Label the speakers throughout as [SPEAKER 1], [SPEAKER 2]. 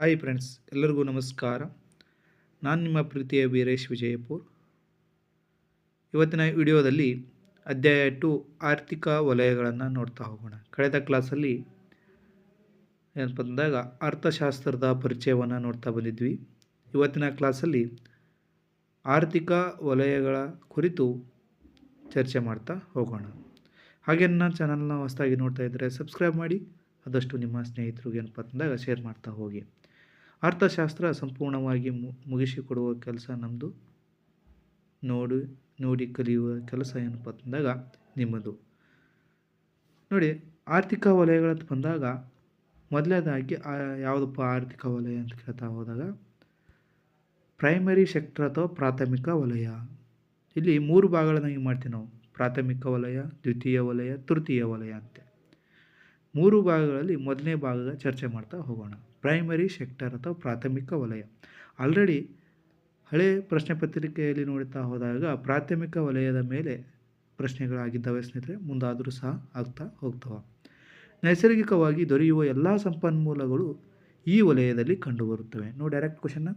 [SPEAKER 1] Hi friends ಎಲ್ಲರಿಗೂ ನಮಸ್ಕಾರ. ನಾನು ನಿಮ್ಮ ಪ್ರೀತಿಯ ವೀರೇಶ್ ವಿಜಯಪುರ್. ಇವತ್ತಿನ ವಿಡಿಯೋದಲ್ಲಿ ಅಧ್ಯಾಯ ಟು ಆರ್ಥಿಕ ವಲಯಗಳನ್ನು ನೋಡ್ತಾ ಹೋಗೋಣ. ಕಳೆದ ಕ್ಲಾಸಲ್ಲಿ ಏನಪ್ಪ ಅಂದಾಗ ಅರ್ಥಶಾಸ್ತ್ರದ ಪರಿಚಯವನ್ನು ನೋಡ್ತಾ ಬಂದಿದ್ವಿ. ಇವತ್ತಿನ ಕ್ಲಾಸಲ್ಲಿ ಆರ್ಥಿಕ ವಲಯಗಳ ಕುರಿತು ಚರ್ಚೆ ಮಾಡ್ತಾ ಹೋಗೋಣ. ಹಾಗೆ ನನ್ನ ಚಾನಲ್ನ ಹೊಸದಾಗಿ ನೋಡ್ತಾ ಇದ್ದರೆ ಸಬ್ಸ್ಕ್ರೈಬ್ ಮಾಡಿ. ಆದಷ್ಟು ನಿಮ್ಮ ಸ್ನೇಹಿತರಿಗೆ ಏನಪ್ಪ ಅಂದಾಗ ಶೇರ್ ಮಾಡ್ತಾ ಹೋಗಿ. ಅರ್ಥಶಾಸ್ತ್ರ ಸಂಪೂರ್ಣವಾಗಿ ಮುಗಿಸಿಕೊಡುವ ಕೆಲಸ ನಮ್ಮದು ನೋಡಿ ನೋಡಿ ಕಲಿಯುವ ಕೆಲಸ ಏನಪ್ಪ ಅಂತಂದಾಗ ನಿಮ್ಮದು. ನೋಡಿ, ಆರ್ಥಿಕ ವಲಯಗಳಂತ ಬಂದಾಗ, ಮೊದಲನೇದಾಗಿ ಯಾವುದಪ್ಪ ಆರ್ಥಿಕ ವಲಯ ಅಂತ ಕೇಳ್ತಾ ಹೋದಾಗ ಪ್ರೈಮರಿ ಸೆಕ್ಟರ್ ಅಥವಾ ಪ್ರಾಥಮಿಕ ವಲಯ. ಇಲ್ಲಿ ಮೂರು ಭಾಗಗಳನ್ನಾಗಿ ಮಾಡ್ತೀವಿ ನಾವು. ಪ್ರಾಥಮಿಕ ವಲಯ, ದ್ವಿತೀಯ ವಲಯ, ತೃತೀಯ ವಲಯ ಅಂತೆ. ಮೂರು ಭಾಗಗಳಲ್ಲಿ ಮೊದಲನೇ ಭಾಗದ ಚರ್ಚೆ ಮಾಡ್ತಾ ಹೋಗೋಣ. ಪ್ರೈಮರಿ ಸೆಕ್ಟರ್ ಅಥವಾ ಪ್ರಾಥಮಿಕ ವಲಯ. ಆಲ್ರೆಡಿ ಹಳೆ ಪ್ರಶ್ನೆ ಪತ್ರಿಕೆಯಲ್ಲಿ ನೋಡುತ್ತಾ ಹೋದಾಗ ಪ್ರಾಥಮಿಕ ವಲಯದ ಮೇಲೆ ಪ್ರಶ್ನೆಗಳಾಗಿದ್ದಾವೆ ಸ್ನೇಹಿತರೆ, ಮುಂದಾದರೂ ಸಹ ಆಗ್ತಾ ಹೋಗ್ತವೆ. ನೈಸರ್ಗಿಕವಾಗಿ ದೊರೆಯುವ ಎಲ್ಲ ಸಂಪನ್ಮೂಲಗಳು ಈ ವಲಯದಲ್ಲಿ ಕಂಡುಬರುತ್ತವೆ. ನೋ ಡೈರೆಕ್ಟ್ ಕ್ವಶನ್ನ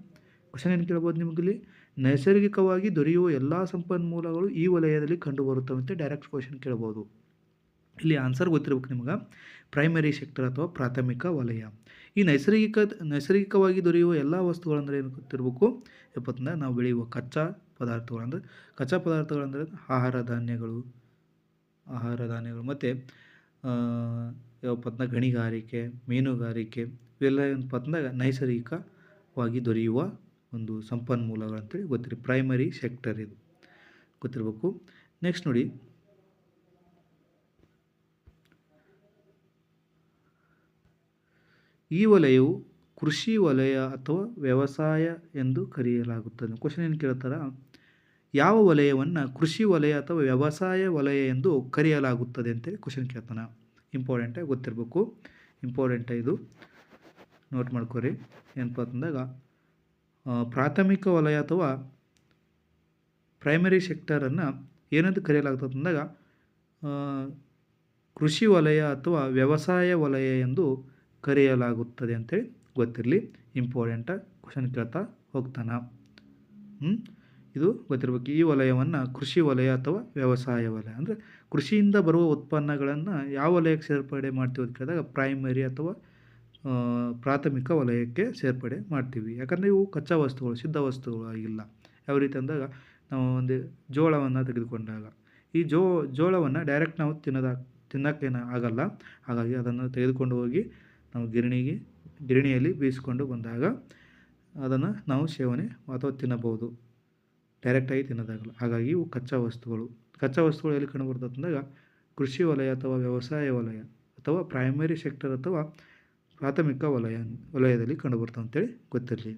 [SPEAKER 1] ಕ್ವಶನ್ ಏನು ಕೇಳ್ಬೋದು ನಿಮಗಿಲ್ಲಿ? ನೈಸರ್ಗಿಕವಾಗಿ ದೊರೆಯುವ ಎಲ್ಲ ಸಂಪನ್ಮೂಲಗಳು ಈ ವಲಯದಲ್ಲಿ ಕಂಡುಬರುತ್ತವೆ ಅಂತ ಡೈರೆಕ್ಟ್ ಕ್ವಶನ್ ಕೇಳ್ಬೋದು. ಇಲ್ಲಿ ಆನ್ಸರ್ ಗೊತ್ತಿರ್ಬೇಕು ನಿಮ್ಗೆ. ಪ್ರೈಮರಿ ಸೆಕ್ಟರ್ ಅಥವಾ ಪ್ರಾಥಮಿಕ ವಲಯ. ಈ ನೈಸರ್ಗಿಕ, ನೈಸರ್ಗಿಕವಾಗಿ ದೊರೆಯುವ ಎಲ್ಲ ವಸ್ತುಗಳಂದರೆ ಏನು ಗೊತ್ತಿರಬೇಕು? ಎಪ್ಪತ್ತಂದ್ರೆ ನಾವು ಬೆಳೆಯುವ ಕಚ್ಚಾ ಪದಾರ್ಥಗಳು ಕಚ್ಚಾ ಪದಾರ್ಥಗಳಂದರೆ ಆಹಾರ ಧಾನ್ಯಗಳು ಆಹಾರ ಧಾನ್ಯಗಳು ಮತ್ತು ಯಾವಪ್ಪ ಗಣಿಗಾರಿಕೆ, ಮೀನುಗಾರಿಕೆ, ಇವೆಲ್ಲ ಏನಪ್ಪ ಅಂದಾಗ ನೈಸರ್ಗಿಕವಾಗಿ ದೊರೆಯುವ ಒಂದು ಸಂಪನ್ಮೂಲಗಳಂತೇಳಿ ಗೊತ್ತಿರಿ ಪ್ರೈಮರಿ ಸೆಕ್ಟರ್ ಇದು. ಗೊತ್ತಿರಬೇಕು. ನೆಕ್ಸ್ಟ್ ನೋಡಿ ಈ ವಲಯವು ಕೃಷಿ ವಲಯ ಅಥವಾ ವ್ಯವಸಾಯ ಎಂದು ಕರೆಯಲಾಗುತ್ತದೆ. ಕ್ವಶನ್ ಏನು ಕೇಳ್ತಾರೆ? ಯಾವ ವಲಯವನ್ನು ಕೃಷಿ ವಲಯ ಅಥವಾ ವ್ಯವಸಾಯ ವಲಯ ಎಂದು ಕರೆಯಲಾಗುತ್ತದೆ ಅಂತೇಳಿ ಕ್ವಶನ್ ಕೇಳ್ತಾನೆ. ಇಂಪಾರ್ಟೆಂಟಾಗಿ ಗೊತ್ತಿರಬೇಕು. ಇಂಪಾರ್ಟೆಂಟ್ ಇದು. ನೋಟ್ ಮಾಡ್ಕೊರಿ. ಏನಪ್ಪ ಅಂತಂದಾಗ ಪ್ರಾಥಮಿಕ ವಲಯ ಅಥವಾ ಪ್ರೈಮರಿ ಸೆಕ್ಟರನ್ನು ಏನಂತ ಕರೆಯಲಾಗ್ತದೆ ಅಂದಾಗ ಕೃಷಿ ವಲಯ ಅಥವಾ ವ್ಯವಸಾಯ ವಲಯ ಎಂದು ಕರೆಯಲಾಗುತ್ತದೆ ಅಂತೇಳಿ ಗೊತ್ತಿರಲಿ. ಇಂಪಾರ್ಟೆಂಟ ಕ್ವಶನ್ ಕೇಳ್ತಾ ಹೋಗ್ತಾನೆ. ಇದು ಗೊತ್ತಿರಬೇಕು. ಈ ವಲಯವನ್ನು ಕೃಷಿ ವಲಯ ಅಥವಾ ವ್ಯವಸಾಯ ವಲಯ ಅಂದರೆ ಕೃಷಿಯಿಂದ ಬರುವ ಉತ್ಪನ್ನಗಳನ್ನು ಯಾವ ವಲಯಕ್ಕೆ ಸೇರ್ಪಡೆ ಮಾಡ್ತೀವಿ ಅಂತ ಕೇಳಿದಾಗ ಪ್ರೈಮರಿ ಅಥವಾ ಪ್ರಾಥಮಿಕ ವಲಯಕ್ಕೆ ಸೇರ್ಪಡೆ ಮಾಡ್ತೀವಿ. ಯಾಕಂದರೆ ಇವು ಕಚ್ಚಾ ವಸ್ತುಗಳು, ಸಿದ್ಧ ವಸ್ತುಗಳು ಆಗಿಲ್ಲ. ಯಾವ ರೀತಿ ಅಂದಾಗ ನಾವು ಒಂದು ಜೋಳವನ್ನು ತೆಗೆದುಕೊಂಡಾಗ. ಈ ಜೋ, ಜೋಳವನ್ನು ಡೈರೆಕ್ಟ್ ನಾವು ತಿನ್ನೋದಾಗ ತಿನ್ನೋಕ್ಕೇನು ಆಗಲ್ಲ. ಹಾಗಾಗಿ ಅದನ್ನು ತೆಗೆದುಕೊಂಡು ಹೋಗಿ ನಾವು ಗಿರಣಿಗೆ, ಗಿರಣಿಯಲ್ಲಿ ಬೇಯಿಸಿಕೊಂಡು ಬಂದಾಗ ಅದನ್ನು ನಾವು ಸೇವನೆ ಅಥವಾ ತಿನ್ನಬಹುದು. ಡೈರೆಕ್ಟಾಗಿ ತಿನ್ನೋದಾಗಲ್ಲ. ಹಾಗಾಗಿ ಇವು ಕಚ್ಚಾ ವಸ್ತುಗಳು. ಕಚ್ಚಾ ವಸ್ತುಗಳು ಎಲ್ಲಿ ಕಂಡುಬರ್ತದೆ ಅಂದಾಗ ಕೃಷಿ ವಲಯ ಅಥವಾ ವ್ಯವಸಾಯ ವಲಯ ಅಥವಾ ಪ್ರೈಮರಿ ಸೆಕ್ಟರ್ ಅಥವಾ ಪ್ರಾಥಮಿಕ ವಲಯ, ವಲಯದಲ್ಲಿ ಕಂಡುಬರ್ತವೆ ಅಂತೇಳಿ ಗೊತ್ತಿರಲಿ.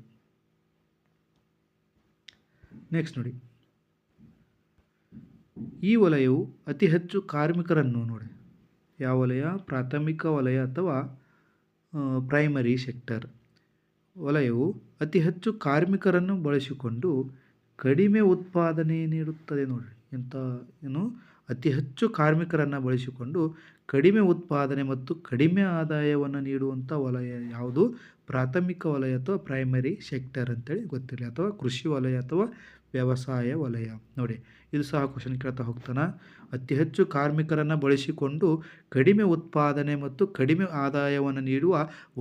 [SPEAKER 1] ನೆಕ್ಸ್ಟ್ ನೋಡಿ. ಈ ವಲಯವು ಅತಿ ಹೆಚ್ಚು ಕಾರ್ಮಿಕರನ್ನು ನೋಡಿ. ಯಾವ ವಲಯ? ಪ್ರಾಥಮಿಕ ವಲಯ ಅಥವಾ ಪ್ರೈಮರಿ ಸೆಕ್ಟರ್ ವಲಯವು ಅತಿ ಹೆಚ್ಚು ಕಾರ್ಮಿಕರನ್ನು ಬಳಸಿಕೊಂಡು ಕಡಿಮೆ ಉತ್ಪಾದನೆ ನೀಡುತ್ತದೆ ನೋಡಿರಿ. ಎಂಥ, ಏನು? ಅತಿ ಹೆಚ್ಚು ಕಾರ್ಮಿಕರನ್ನು ಬಳಸಿಕೊಂಡು ಕಡಿಮೆ ಉತ್ಪಾದನೆ ಮತ್ತು ಕಡಿಮೆ ಆದಾಯವನ್ನು ನೀಡುವಂಥ ವಲಯ ಯಾವುದು? ಪ್ರಾಥಮಿಕ ವಲಯ ಅಥವಾ ಪ್ರೈಮರಿ ಸೆಕ್ಟರ್ ಅಂತೇಳಿ ಗೊತ್ತಿರಲಿ ಅಥವಾ ಕೃಷಿ ವಲಯ ಅಥವಾ ವ್ಯವಸಾಯ ವಲಯ. ನೋಡಿ, ಇದು ಸಹ ಕ್ವಶನ್ ಕೇಳ್ತಾ ಹೋಗ್ತಾನೆ? ಅತಿ ಹೆಚ್ಚು ಕಾರ್ಮಿಕರನ್ನು ಬಳಸಿಕೊಂಡು ಕಡಿಮೆ ಉತ್ಪಾದನೆ ಮತ್ತು ಕಡಿಮೆ ಆದಾಯವನ್ನು ನೀಡುವ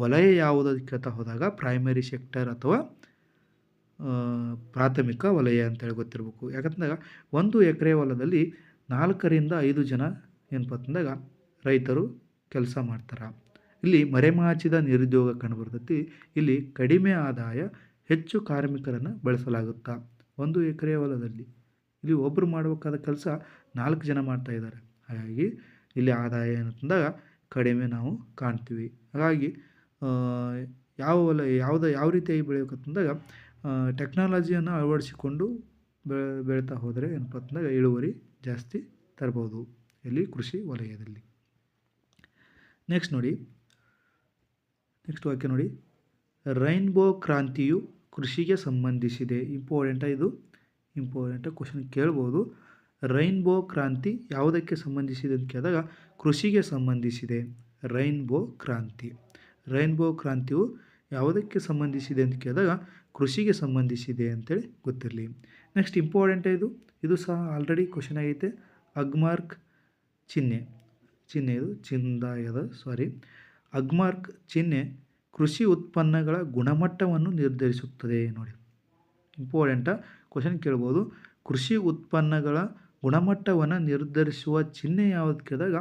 [SPEAKER 1] ವಲಯ ಯಾವುದು ಕೇಳ್ತಾ ಹೋದಾಗ ಪ್ರೈಮರಿ ಸೆಕ್ಟರ್ ಅಥವಾ ಪ್ರಾಥಮಿಕ ವಲಯ ಅಂತೇಳಿ ಗೊತ್ತಿರಬೇಕು. ಯಾಕಂದಾಗ ಒಂದು ಎಕರೆ ಹೊಲದಲ್ಲಿ ನಾಲ್ಕರಿಂದ ಐದು ಜನ ಏನಪ್ಪ ಅಂತಂದಾಗ ರೈತರು ಕೆಲಸ ಮಾಡ್ತಾರೆ. ಇಲ್ಲಿ ಮರೆಮಾಚಿದ ನಿರುದ್ಯೋಗ ಕಂಡುಬರ್ತೈತಿ ಇಲ್ಲಿ ಕಡಿಮೆ ಆದಾಯ ಹೆಚ್ಚು ಕಾರ್ಮಿಕರನ್ನು ಬಳಸಲಾಗುತ್ತಾ? ಒಂದು ಎಕರೆ ಹೊಲದಲ್ಲಿ. ಇಲ್ಲಿ ಒಬ್ಬರು ಮಾಡಬೇಕಾದ ಕೆಲಸ ನಾಲ್ಕು ಜನ ಮಾಡ್ತಾ ಇದ್ದಾರೆ. ಹಾಗಾಗಿ ಇಲ್ಲಿ ಆದಾಯ ಏನಂತಂದಾಗ ಕಡಿಮೆ ನಾವು ಕಾಣ್ತೀವಿ. ಹಾಗಾಗಿ ಯಾವ ಹೊಲ ಯಾವುದ, ಯಾವ ರೀತಿಯಾಗಿ ಬೆಳೆಯಬೇಕಂತಂದಾಗ ಟೆಕ್ನಾಲಜಿಯನ್ನು ಅಳವಡಿಸಿಕೊಂಡು ಬೆಳೆ ಬೆಳೀತಾ ಹೋದರೆ ಏನಪ್ಪ ಅಂತಂದಾಗ ಇಳುವರಿ ಜಾಸ್ತಿ ತರ್ಬೋದು ಇಲ್ಲಿ ಕೃಷಿ ವಲಯದಲ್ಲಿ. ನೆಕ್ಸ್ಟ್ ನೋಡಿ ನೆಕ್ಸ್ಟ್ ವಾಕ್ಯ ನೋಡಿ. ರೈನ್ಬೋ ಕ್ರಾಂತಿಯು ಕೃಷಿಗೆ ಸಂಬಂಧಿಸಿದೆ. ಇಂಪಾರ್ಟೆಂಟ ಇದು. ಇಂಪಾರ್ಟೆಂಟ್ ಕ್ವಶನ್ ಕೇಳ್ಬೋದು. ರೈನ್ಬೋ ಕ್ರಾಂತಿ ಯಾವುದಕ್ಕೆ ಸಂಬಂಧಿಸಿದೆ ಅಂತ ಕೇಳಿದಾಗ ಕೃಷಿಗೆ ಸಂಬಂಧಿಸಿದೆ. ರೈನ್ಬೋ ಕ್ರಾಂತಿ. ರೈನ್ಬೋ ಕ್ರಾಂತಿಯು ಯಾವುದಕ್ಕೆ ಸಂಬಂಧಿಸಿದೆ ಅಂತ ಕೇಳಿದಾಗ ಕೃಷಿಗೆ ಸಂಬಂಧಿಸಿದೆ ಅಂತೇಳಿ ಗೊತ್ತಿರಲಿ. ನೆಕ್ಸ್ಟ್ ಇಂಪಾರ್ಟೆಂಟ್ ಇದು. ಇದು ಸಹ ಆಲ್ರೆಡಿ ಕ್ವಶನ್ ಆಗೈತೆ. ಅಗ್ಮಾರ್ಕ್ ಚಿಹ್ನೆ. ಚಿಹ್ನೆ ಇದು ಚಿಂದಾಯದ ಸಾರಿ ಅಗ್ಮಾರ್ಕ್ ಚಿಹ್ನೆ ಕೃಷಿ ಉತ್ಪನ್ನಗಳ ಗುಣಮಟ್ಟವನ್ನು ನಿರ್ಧರಿಸುತ್ತದೆ ನೋಡಿ. ಇಂಪಾರ್ಟೆಂಟ ಕ್ವಶನ್ ಕೇಳ್ಬೋದು. ಕೃಷಿ ಉತ್ಪನ್ನಗಳ ಗುಣಮಟ್ಟವನ್ನು ನಿರ್ಧರಿಸುವ ಚಿಹ್ನೆ ಯಾವುದು ಕೇಳಿದಾಗ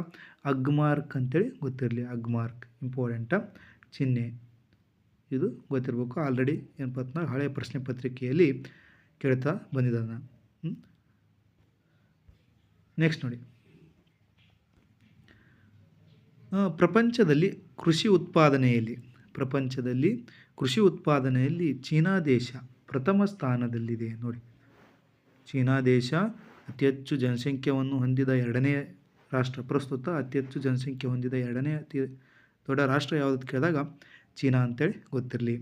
[SPEAKER 1] ಅಗ್ಮಾರ್ಕ್ ಅಂತೇಳಿ ಗೊತ್ತಿರಲಿ. ಅಗ್ಮಾರ್ಕ್ ಇಂಪಾರ್ಟೆಂಟ ಚಿಹ್ನೆ. ಇದು ಗೊತ್ತಿರಬೇಕು. ಆಲ್ರೆಡಿ ಏನು ಅಂತಂದ್ರೆ ಹಳೆಯ ಪ್ರಶ್ನೆ ಪತ್ರಿಕೆಯಲ್ಲಿ ಕೇಳ್ತಾ ಬಂದಿದ್ದಾನೆ. ನೆಕ್ಸ್ಟ್ ನೋಡಿ. ಪ್ರಪಂಚದಲ್ಲಿ ಕೃಷಿ ಉತ್ಪಾದನೆಯಲ್ಲಿ ಪ್ರಪಂಚದಲ್ಲಿ ಕೃಷಿ ಉತ್ಪಾದನೆಯಲ್ಲಿ ಚೀನಾ ದೇಶ ಪ್ರಥಮ ಸ್ಥಾನದಲ್ಲಿದೆ. ನೋಡಿ, ಚೀನಾ ದೇಶ ಅತಿ ಹೆಚ್ಚು ಜನಸಂಖ್ಯೆಯನ್ನು ಹೊಂದಿದ ಎರಡನೇ ರಾಷ್ಟ್ರ, ಪ್ರಸ್ತುತ ಅತಿ ಹೆಚ್ಚು ಜನಸಂಖ್ಯೆ ಹೊಂದಿದ ಎರಡನೇ ಅತಿ ದೊಡ್ಡ ರಾಷ್ಟ್ರ ಯಾವುದು ಕೇಳಿದಾಗ ಚೀನಾ ಅಂತೇಳಿ ಗೊತ್ತಿರಲಿ.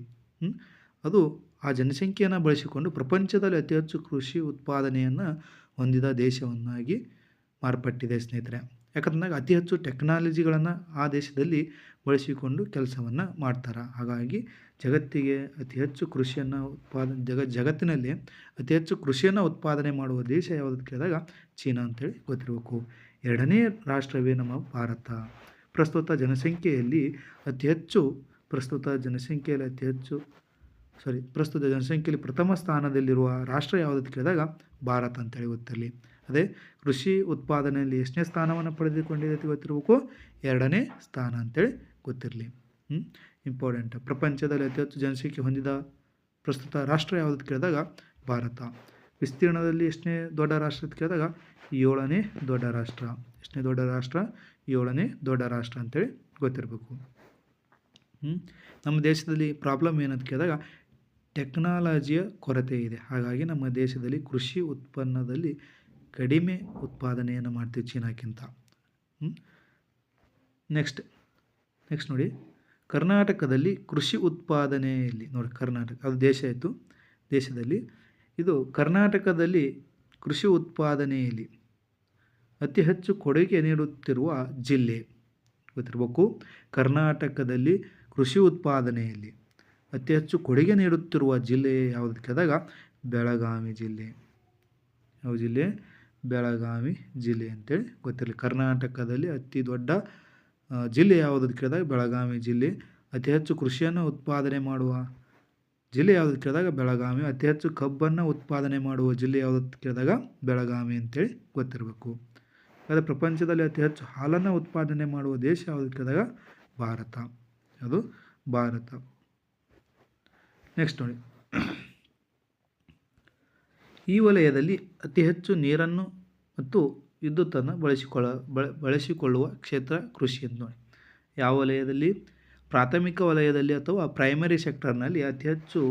[SPEAKER 1] ಅದು ಆ ಜನಸಂಖ್ಯೆಯನ್ನು ಬಳಸಿಕೊಂಡು ಪ್ರಪಂಚದಲ್ಲಿ ಅತಿ ಹೆಚ್ಚು ಕೃಷಿ ಉತ್ಪಾದನೆಯನ್ನು ಹೊಂದಿದ ದೇಶವನ್ನಾಗಿ ಮಾರ್ಪಟ್ಟಿದೆ ಸ್ನೇಹಿತರೆ. ಯಾಕಂದಾಗ ಅತಿ ಹೆಚ್ಚು ಟೆಕ್ನಾಲಜಿಗಳನ್ನು ಆ ದೇಶದಲ್ಲಿ ಬಳಸಿಕೊಂಡು ಕೆಲಸವನ್ನು ಮಾಡ್ತಾರೆ. ಹಾಗಾಗಿ ಜಗತ್ತಿಗೆ ಅತಿ ಹೆಚ್ಚು ಕೃಷಿಯನ್ನು ಉತ್ಪಾದನೆ ಜಗ, ಜಗತ್ತಿನಲ್ಲಿ ಅತಿ ಹೆಚ್ಚು ಕೃಷಿಯನ್ನು ಉತ್ಪಾದನೆ ಮಾಡುವ ದೇಶ ಯಾವುದು ಕೇಳಿದಾಗ ಚೀನಾ ಅಂತೇಳಿ ಗೊತ್ತಿರಬೇಕು. ಎರಡನೇ ರಾಷ್ಟ್ರವೇ ನಮ್ಮ ಭಾರತ. ಪ್ರಸ್ತುತ ಜನಸಂಖ್ಯೆಯಲ್ಲಿ ಅತಿ ಹೆಚ್ಚು, ಪ್ರಸ್ತುತ ಜನಸಂಖ್ಯೆಯಲ್ಲಿ ಅತಿ ಹೆಚ್ಚು ಸಾರಿ ಪ್ರಸ್ತುತ ಜನಸಂಖ್ಯೆಯಲ್ಲಿ ಪ್ರಥಮ ಸ್ಥಾನದಲ್ಲಿರುವ ರಾಷ್ಟ್ರ ಯಾವುದು ಕೇಳಿದಾಗ ಭಾರತ ಅಂತೇಳಿ ಗೊತ್ತಿರಲಿ. ಅದೇ ಕೃಷಿ ಉತ್ಪಾದನೆಯಲ್ಲಿ ಎಷ್ಟನೇ ಸ್ಥಾನವನ್ನು ಪಡೆದುಕೊಂಡಿದೆ ಗೊತ್ತಿರಬೇಕು. ಎರಡನೇ ಸ್ಥಾನ ಅಂತೇಳಿ ಗೊತ್ತಿರಲಿ. ಹ್ಞೂ ಇಂಪಾರ್ಟೆಂಟ್ ಪ್ರಪಂಚದಲ್ಲಿ ಅತಿ ಹೆಚ್ಚು ಜನಸಂಖ್ಯೆ ಹೊಂದಿದ ಪ್ರಸ್ತುತ ರಾಷ್ಟ್ರ ಯಾವುದು ಕೇಳಿದಾಗ ಭಾರತ. ವಿಸ್ತೀರ್ಣದಲ್ಲಿ ಎಷ್ಟನೇ ದೊಡ್ಡ ರಾಷ್ಟ್ರ ಅಂತ ಕೇಳಿದಾಗ ಏಳನೇ ದೊಡ್ಡ ರಾಷ್ಟ್ರ. ಎಷ್ಟನೇ ದೊಡ್ಡ ರಾಷ್ಟ್ರ? ಏಳನೇ ದೊಡ್ಡ ರಾಷ್ಟ್ರ ಅಂತೇಳಿ ಗೊತ್ತಿರಬೇಕು. ಹ್ಞೂ ನಮ್ಮ ದೇಶದಲ್ಲಿ ಪ್ರಾಬ್ಲಮ್ ಏನಂತ ಕೇಳಿದಾಗ ಟೆಕ್ನಾಲಜಿಯ ಕೊರತೆ ಇದೆ. ಹಾಗಾಗಿ ನಮ್ಮ ದೇಶದಲ್ಲಿ ಕೃಷಿ ಉತ್ಪನ್ನದಲ್ಲಿ ಕಡಿಮೆ ಉತ್ಪಾದನೆಯನ್ನು ಮಾಡ್ತೀವಿ ಚೀನಾಕ್ಕಿಂತ. ನೆಕ್ಸ್ಟ್ ನೆಕ್ಸ್ಟ್ ನೋಡಿ. ಕರ್ನಾಟಕದಲ್ಲಿ ಕೃಷಿ ಉತ್ಪಾದನೆಯಲ್ಲಿ ನೋಡಿ ಕರ್ನಾಟಕ, ಅದು ದೇಶ ಇತ್ತು ದೇಶದಲ್ಲಿ. ಇದು ಕರ್ನಾಟಕದಲ್ಲಿ ಕೃಷಿ ಉತ್ಪಾದನೆಯಲ್ಲಿ ಅತಿ ಹೆಚ್ಚು ಕೊಡುಗೆ ನೀಡುತ್ತಿರುವ ಜಿಲ್ಲೆ ಗೊತ್ತಿರಬೇಕು ಕರ್ನಾಟಕದಲ್ಲಿ ಕೃಷಿ ಉತ್ಪಾದನೆಯಲ್ಲಿ ಅತಿ ಹೆಚ್ಚು ಕೊಡುಗೆ ನೀಡುತ್ತಿರುವ ಜಿಲ್ಲೆ ಯಾವುದು? ಕೇಳಿದಾಗ ಬೆಳಗಾವಿ ಜಿಲ್ಲೆ. ಯಾವ ಜಿಲ್ಲೆ? ಬೆಳಗಾವಿ ಜಿಲ್ಲೆ ಅಂತೇಳಿ ಗೊತ್ತಿರಲಿ. ಕರ್ನಾಟಕದಲ್ಲಿ ಅತಿ ದೊಡ್ಡ ಜಿಲ್ಲೆ ಯಾವುದು ಅಂತ ಕೇಳಿದಾಗ ಬೆಳಗಾವಿ ಜಿಲ್ಲೆ. ಅತಿ ಹೆಚ್ಚು ಕೃಷಿಯನ್ನು ಉತ್ಪಾದನೆ ಮಾಡುವ ಜಿಲ್ಲೆ ಯಾವುದು ಅಂತ ಕೇಳಿದಾಗ ಬೆಳಗಾವಿ. ಅತಿ ಹೆಚ್ಚು ಕಬ್ಬನ್ನು ಉತ್ಪಾದನೆ ಮಾಡುವ ಜಿಲ್ಲೆ ಯಾವುದು ಕೇಳಿದಾಗ ಬೆಳಗಾವಿ ಅಂತೇಳಿ ಗೊತ್ತಿರಬೇಕು. ಅದೇ ಪ್ರಪಂಚದಲ್ಲಿ ಅತಿ ಹೆಚ್ಚು ಹಾಲನ್ನು ಉತ್ಪಾದನೆ ಮಾಡುವ ದೇಶ ಯಾವುದು ಕೇಳಿದಾಗ ಭಾರತ. ಅದು ಭಾರತ. ನೆಕ್ಸ್ಟ್ ನೋಡಿ. ಈ ವಲಯದಲ್ಲಿ ಅತಿ ಹೆಚ್ಚು ನೀರನ್ನು ಮತ್ತು ವಿದ್ಯುತ್ತನ್ನು ಬಳಸಿಕೊಳ್ಳ, ಬಳ, ಬಳಸಿಕೊಳ್ಳುವ ಕ್ಷೇತ್ರ ಕೃಷಿ ಎಂದು ನೋಡಿ. ಯಾವ ವಲಯದಲ್ಲಿ? ಪ್ರಾಥಮಿಕ ವಲಯದಲ್ಲಿ ಅಥವಾ ಪ್ರೈಮರಿ ಸೆಕ್ಟರ್ನಲ್ಲಿ ಅತಿ ಹೆಚ್ಚು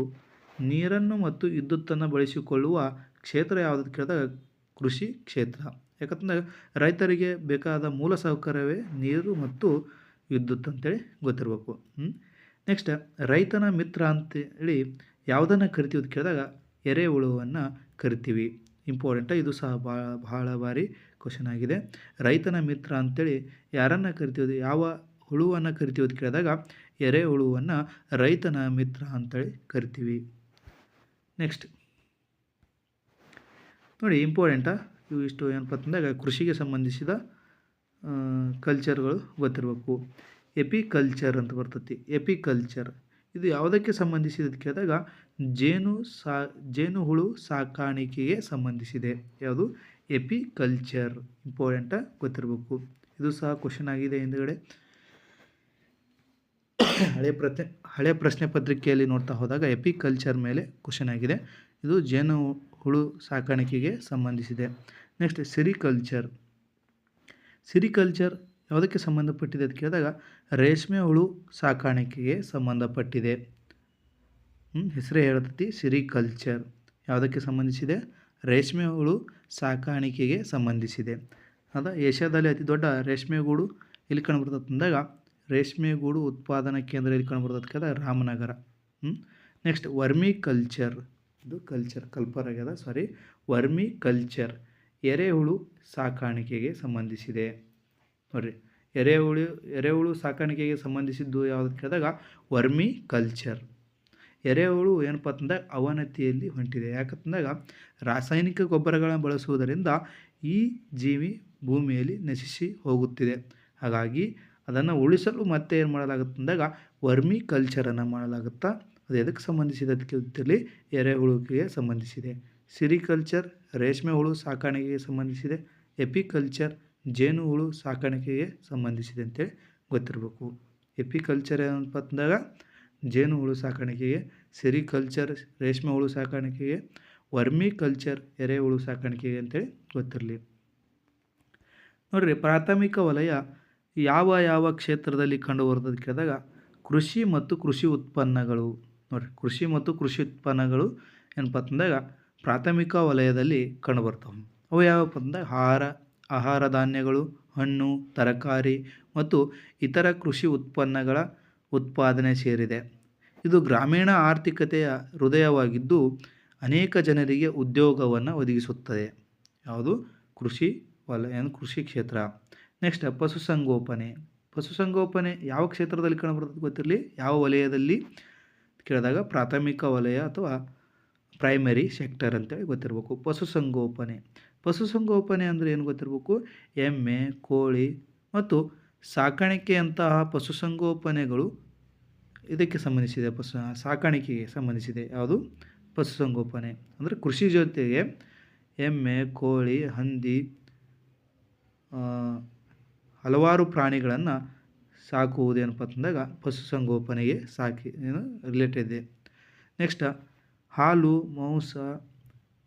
[SPEAKER 1] ನೀರನ್ನು ಮತ್ತು ವಿದ್ಯುತ್ತನ್ನು ಬಳಸಿಕೊಳ್ಳುವ ಕ್ಷೇತ್ರ ಯಾವುದು ಕೇಳಿದಾಗ ಕೃಷಿ ಕ್ಷೇತ್ರ. ಯಾಕಂತಂದ್ರೆ ರೈತರಿಗೆ ಬೇಕಾದ ಮೂಲ ಸೌಕರ್ಯವೇ ನೀರು ಮತ್ತು ವಿದ್ಯುತ್ ಅಂತೇಳಿ ಗೊತ್ತಿರಬೇಕು. ನೆಕ್ಸ್ಟ್ ರೈತನ ಮಿತ್ರ ಅಂತೇಳಿ ಯಾವುದನ್ನು ಕರಿತೀವಿ ಅಂತ ಕೇಳಿದಾಗ ಎರೆಹುಳುವನ್ನು ಕರಿತೀವಿ. ಇಂಪಾರ್ಟೆಂಟ ಇದು ಸಹ ಭಾಳ ಬಹಳ ಬಾರಿ ಕ್ವಶನ್ ಆಗಿದೆ. ರೈತನ ಮಿತ್ರ ಅಂತೇಳಿ ಯಾರನ್ನು ಕರಿತೀವಿ? ಯಾವ ಹುಳುವನ್ನು ಕರಿತೀವಿ ಅಂತ ಕೇಳಿದಾಗ ಎರೆಹುಳುವನ್ನು ರೈತನ ಮಿತ್ರ ಅಂತೇಳಿ ಕರಿತೀವಿ. ನೆಕ್ಸ್ಟ್ ನೋಡಿ ಇಂಪಾರ್ಟೆಂಟಾ ಇವು ಇಷ್ಟು ಏನಪ್ಪ ಅಂತಂದಾಗ, ಕೃಷಿಗೆ ಸಂಬಂಧಿಸಿದ ಕಲ್ಚರ್ಗಳು ಗೊತ್ತಿರಬೇಕು. ಎಪಿಕಲ್ಚರ್ ಅಂತ ಬರ್ತೈತಿ. ಎಪಿಕಲ್ಚರ್ ಇದು ಯಾವುದಕ್ಕೆ ಸಂಬಂಧಿಸಿದ ಕೇಳಿದಾಗ, ಜೇನು ಸಾ ಜೇನುಹುಳು ಸಾಕಾಣಿಕೆಗೆ ಸಂಬಂಧಿಸಿದೆ. ಯಾವುದು? ಎಪಿಕಲ್ಚರ್ ಇಂಪಾರ್ಟೆಂಟಾಗಿ ಗೊತ್ತಿರಬೇಕು. ಇದು ಸಹ ಕ್ವಶನ್ ಆಗಿದೆ ಹಿಂದುಗಡೆ. ಹಳೆ ಪ್ರಶ್ನೆ ಹಳೆ ಪ್ರಶ್ನೆ ಪತ್ರಿಕೆಯಲ್ಲಿ ನೋಡ್ತಾ ಹೋದಾಗ ಎಪಿಕಲ್ಚರ್ ಮೇಲೆ ಕ್ವಶನ್ ಆಗಿದೆ. ಇದು ಜೇನು ಹುಳು ಸಾಕಾಣಿಕೆಗೆ ಸಂಬಂಧಿಸಿದೆ. Next sericulture. ಸಿರಿಕಲ್ಚರ್ ಯಾವುದಕ್ಕೆ ಸಂಬಂಧಪಟ್ಟಿದೆ ಅಂತ ಕೇಳಿದಾಗ ರೇಷ್ಮೆ ಹುಳು ಸಾಕಾಣಿಕೆಗೆ ಸಂಬಂಧಪಟ್ಟಿದೆ. ಹೆಸರೇ ಹೇಳ್ತತಿ ಸಿರಿಕಲ್ಚರ್. ಯಾವುದಕ್ಕೆ ಸಂಬಂಧಿಸಿದೆ? ರೇಷ್ಮೆ ಹುಳು ಸಾಕಾಣಿಕೆಗೆ ಸಂಬಂಧಿಸಿದೆ. ಅದ ಏಷ್ಯಾದಲ್ಲಿ ಅತಿ ದೊಡ್ಡ ರೇಷ್ಮೆ ಗೂಡು ಇಲ್ಲಿ ಕಂಡುಬರ್ತದೆ ಅಂದಾಗ ರೇಷ್ಮೆ ಗೂಡು ಉತ್ಪಾದನಾ ಕೇಂದ್ರ ಇಲ್ಲಿ ಕಂಡುಬರ್ತದೆ ರಾಮನಗರ. ನೆಕ್ಸ್ಟ್ ವರ್ಮಿ ಕಲ್ಚರ್ ಇದು ಕಲ್ಚರ್ ಕಲ್ಪರ್ ಆಗ್ಯದ ಸಾರಿ ವರ್ಮಿ ಕಲ್ಚರ್ ಎರೆಹುಳು ಸಾಕಾಣಿಕೆಗೆ ಸಂಬಂಧಿಸಿದೆ. ನೋಡ್ರಿ. ಎರೆಹುಳು ಎರೆಹುಳು ಸಾಕಾಣಿಕೆಗೆ ಸಂಬಂಧಿಸಿದ್ದು ಯಾವುದು ಕೇಳಿದಾಗ ವರ್ಮಿ ಕಲ್ಚರ್ ಎರೆಹುಳು ಏನಪ್ಪ ಅಂತಂದಾಗ ಅವನತಿಯಲ್ಲಿ ಹೊಂಟಿದೆ. ಯಾಕಂತಂದಾಗ ರಾಸಾಯನಿಕ ಗೊಬ್ಬರಗಳನ್ನು ಬಳಸುವುದರಿಂದ ಈ ಜೀವಿ ಭೂಮಿಯಲ್ಲಿ ನಶಿಸಿ ಹೋಗುತ್ತಿದೆ. ಹಾಗಾಗಿ ಅದನ್ನು ಉಳಿಸಲು ಮತ್ತೆ ಏನು ಮಾಡಲಾಗುತ್ತೆ ಅಂದಾಗ ವರ್ಮಿ ಕಲ್ಚರನ್ನು ಮಾಡಲಾಗುತ್ತಾ? ಅದು ಎದಕ್ಕೆ ಸಂಬಂಧಿಸಿದ? ಅದಕ್ಕೆ ಎರೆಹುಳುಗೆ ಸಂಬಂಧಿಸಿದೆ. ಸಿರಿಕಲ್ಚರ್ ರೇಷ್ಮೆ ಹುಳು ಸಾಕಾಣಿಕೆಗೆ ಸಂಬಂಧಿಸಿದೆ. ಎಪಿಕಲ್ಚರ್ ಜೇನು ಹುಳು ಸಾಕಾಣಿಕೆಗೆ ಸಂಬಂಧಿಸಿದೆ ಅಂತೇಳಿ ಗೊತ್ತಿರಬೇಕು. ಎಪಿಕಲ್ಚರ್ ಏನಪ್ಪ ಅಂದಾಗ ಜೇನು ಹುಳು ಸಾಕಾಣಿಕೆಗೆ ಸೆರಿಕಲ್ಚರ್ ರೇಷ್ಮೆ ಹುಳು ಸಾಕಾಣಿಕೆಗೆ, ವರ್ಮಿ ಕಲ್ಚರ್ ಎರೆಹುಳು ಸಾಕಾಣಿಕೆಗೆ ಅಂತೇಳಿ ಗೊತ್ತಿರಲಿ. ನೋಡಿರಿ, ಪ್ರಾಥಮಿಕ ವಲಯ ಯಾವ ಯಾವ ಕ್ಷೇತ್ರದಲ್ಲಿ ಕಂಡುಬರ್ತದೆ ಕೇಳಿದಾಗ, ಕೃಷಿ ಮತ್ತು ಕೃಷಿ ಉತ್ಪನ್ನಗಳು. ನೋಡಿರಿ, ಕೃಷಿ ಮತ್ತು ಕೃಷಿ ಉತ್ಪನ್ನಗಳು ಏನಪ್ಪ ಅಂತಂದಾಗ ಪ್ರಾಥಮಿಕ ವಲಯದಲ್ಲಿ ಕಂಡುಬರ್ತವೆ. ಅವು ಯಾವಪ್ಪ ಅಂದಾಗ, ಆಹಾರ ಆಹಾರ ಧಾನ್ಯಗಳು, ಹಣ್ಣು, ತರಕಾರಿ ಮತ್ತು ಇತರ ಕೃಷಿ ಉತ್ಪನ್ನಗಳ ಉತ್ಪಾದನೆ ಸೇರಿದೆ. ಇದು ಗ್ರಾಮೀಣ ಆರ್ಥಿಕತೆಯ ಹೃದಯವಾಗಿದ್ದು ಅನೇಕ ಜನರಿಗೆ ಉದ್ಯೋಗವನ್ನು ಒದಗಿಸುತ್ತದೆ. ಯಾವುದು? ಕೃಷಿ ವಲಯ, ಕೃಷಿ ಕ್ಷೇತ್ರ. ನೆಕ್ಸ್ಟ್, ಪಶುಸಂಗೋಪನೆ. ಪಶುಸಂಗೋಪನೆ ಯಾವ ಕ್ಷೇತ್ರದಲ್ಲಿ ಕಂಡುಬರುತ್ತದೆ ಗೊತ್ತಿರಲಿ? ಯಾವ ವಲಯದಲ್ಲಿ? ಕೇಳಿದಾಗ ಪ್ರಾಥಮಿಕ ವಲಯ ಅಥವಾ ಪ್ರೈಮರಿ ಸೆಕ್ಟರ್ ಅಂತೇಳಿ ಗೊತ್ತಿರಬೇಕು. ಪಶುಸಂಗೋಪನೆ. ಪಶುಸಂಗೋಪನೆ ಅಂದರೆ ಏನು ಗೊತ್ತಿರಬೇಕು? ಎಮ್ಮೆ, ಕೋಳಿ ಮತ್ತು ಸಾಕಾಣಿಕೆಯಂತಹ ಪಶುಸಂಗೋಪನೆಗಳು ಇದಕ್ಕೆ ಸಂಬಂಧಿಸಿದೆ. ಪಶು ಸಾಕಾಣಿಕೆಗೆ ಸಂಬಂಧಿಸಿದೆ. ಯಾವುದು? ಪಶುಸಂಗೋಪನೆ. ಅಂದರೆ ಕೃಷಿ ಜೊತೆಗೆ ಎಮ್ಮೆ, ಕೋಳಿ, ಹಂದಿ ಹಲವಾರು ಪ್ರಾಣಿಗಳನ್ನು ಸಾಕುವುದೇನಪ್ಪ ಅಂತಂದಾಗ ಪಶುಸಂಗೋಪನೆಗೆ ಸಾಕಿ, ಏನು ರಿಲೇಟೆಡ್ ಇದೆ. ನೆಕ್ಸ್ಟ್ ಹಾಲು, ಮಾಂಸ,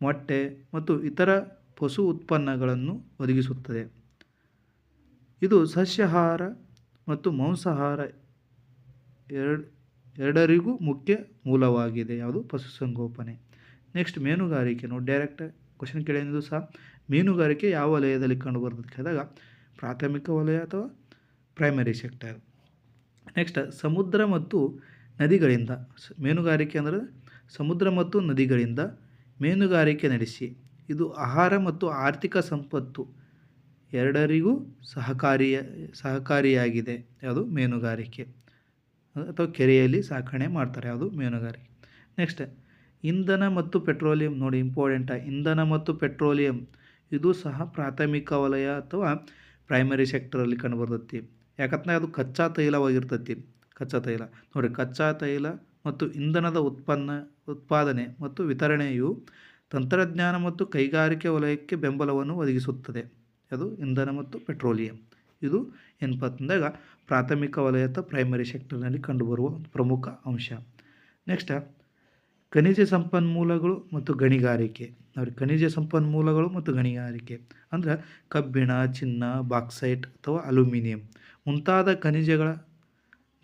[SPEAKER 1] ಮೊಟ್ಟೆ ಮತ್ತು ಇತರ ಪಶು ಉತ್ಪನ್ನಗಳನ್ನು ಒದಗಿಸುತ್ತದೆ. ಇದು ಸಸ್ಯಾಹಾರ ಮತ್ತು ಮಾಂಸಾಹಾರ ಎರಡು, ಎರಡರಿಗೂ ಮುಖ್ಯ ಮೂಲವಾಗಿದೆ. ಯಾವುದು? ಪಶುಸಂಗೋಪನೆ. ನೆಕ್ಸ್ಟ್ ಮೀನುಗಾರಿಕೆ. ನೋಡಿ ಡೈರೆಕ್ಟ್ ಕ್ವಶನ್ ಕೇಳಿದ್ದು ಸಹ, ಮೀನುಗಾರಿಕೆ ಯಾವ ವಲಯದಲ್ಲಿ ಕಂಡುಬರ್ತದೆ ಕೇಳಿದಾಗ, ಪ್ರಾಥಮಿಕ ವಲಯ ಅಥವಾ ಪ್ರೈಮರಿ ಸೆಕ್ಟರ್ ನೆಕ್ಸ್ಟ್ ಸಮುದ್ರ ಮತ್ತು ನದಿಗಳಿಂದ ಮೀನುಗಾರಿಕೆ ಅಂದರೆ ಸಮುದ್ರ ಮತ್ತು ನದಿಗಳಿಂದ ಮೀನುಗಾರಿಕೆ ನಡೆಸಿ. ಇದು ಆಹಾರ ಮತ್ತು ಆರ್ಥಿಕ ಸಂಪತ್ತು. ಎರಡರಿಗೂ ಸಹಕಾರಿಯ, ಸಹಕಾರಿಯಾಗಿದೆ. ಯಾವುದು? ಮೀನುಗಾರಿಕೆ. ಅಥವಾ ಕೆರೆಯಲ್ಲಿ ಸಾಕಣೆ ಮಾಡ್ತಾರೆ. ಯಾವುದು? ಮೀನುಗಾರಿಕೆ. ನೆಕ್ಸ್ಟ್ ಇಂಧನ ಮತ್ತು ಪೆಟ್ರೋಲಿಯಂ ನೋಡಿ ಇಂಪಾರ್ಟೆಂಟ ಇಂಧನ ಮತ್ತು ಪೆಟ್ರೋಲಿಯಂ, ಇದು ಸಹ ಪ್ರಾಥಮಿಕ ವಲಯ ಅಥವಾ ಪ್ರೈಮರಿ ಸೆಕ್ಟರಲ್ಲಿ ಕಂಡುಬರ್ತೈತಿ. ಯಾಕಂದ್ರೆ ಅದು ಕಚ್ಚಾ ತೈಲವಾಗಿರ್ತೈತಿ. ಕಚ್ಚಾ ತೈಲ. ನೋಡಿ, ಕಚ್ಚಾ ತೈಲ ಮತ್ತು ಇಂಧನದ ಉತ್ಪನ್ನ, ಉತ್ಪಾದನೆ ಮತ್ತು ವಿತರಣೆಯು ತಂತ್ರಜ್ಞಾನ ಮತ್ತು ಕೈಗಾರಿಕೆ ವಲಯಕ್ಕೆ ಬೆಂಬಲವನ್ನು ಒದಗಿಸುತ್ತದೆ. ಅದು ಇಂಧನ ಮತ್ತು ಪೆಟ್ರೋಲಿಯಂ. ಇದು ಏನಪ್ಪ ಅಂತಂದಾಗ ಪ್ರಾಥಮಿಕ ವಲಯದ ಪ್ರೈಮರಿ ಸೆಕ್ಟರ್ನಲ್ಲಿ ಕಂಡುಬರುವ ಪ್ರಮುಖ ಅಂಶ. ನೆಕ್ಸ್ಟ್ ಖನಿಜ ಸಂಪನ್ಮೂಲಗಳು ಮತ್ತು ಗಣಿಗಾರಿಕೆ. ಅವ್ರಿಗೆ ಖನಿಜ ಸಂಪನ್ಮೂಲಗಳು ಮತ್ತು ಗಣಿಗಾರಿಕೆ. ಅಂದರೆ ಕಬ್ಬಿಣ, ಚಿನ್ನ ಬಾಕ್ಸೈಟ್ ಅಥವಾ ಅಲ್ಯೂಮಿನಿಯಂ ಮುಂತಾದ ಖನಿಜಗಳ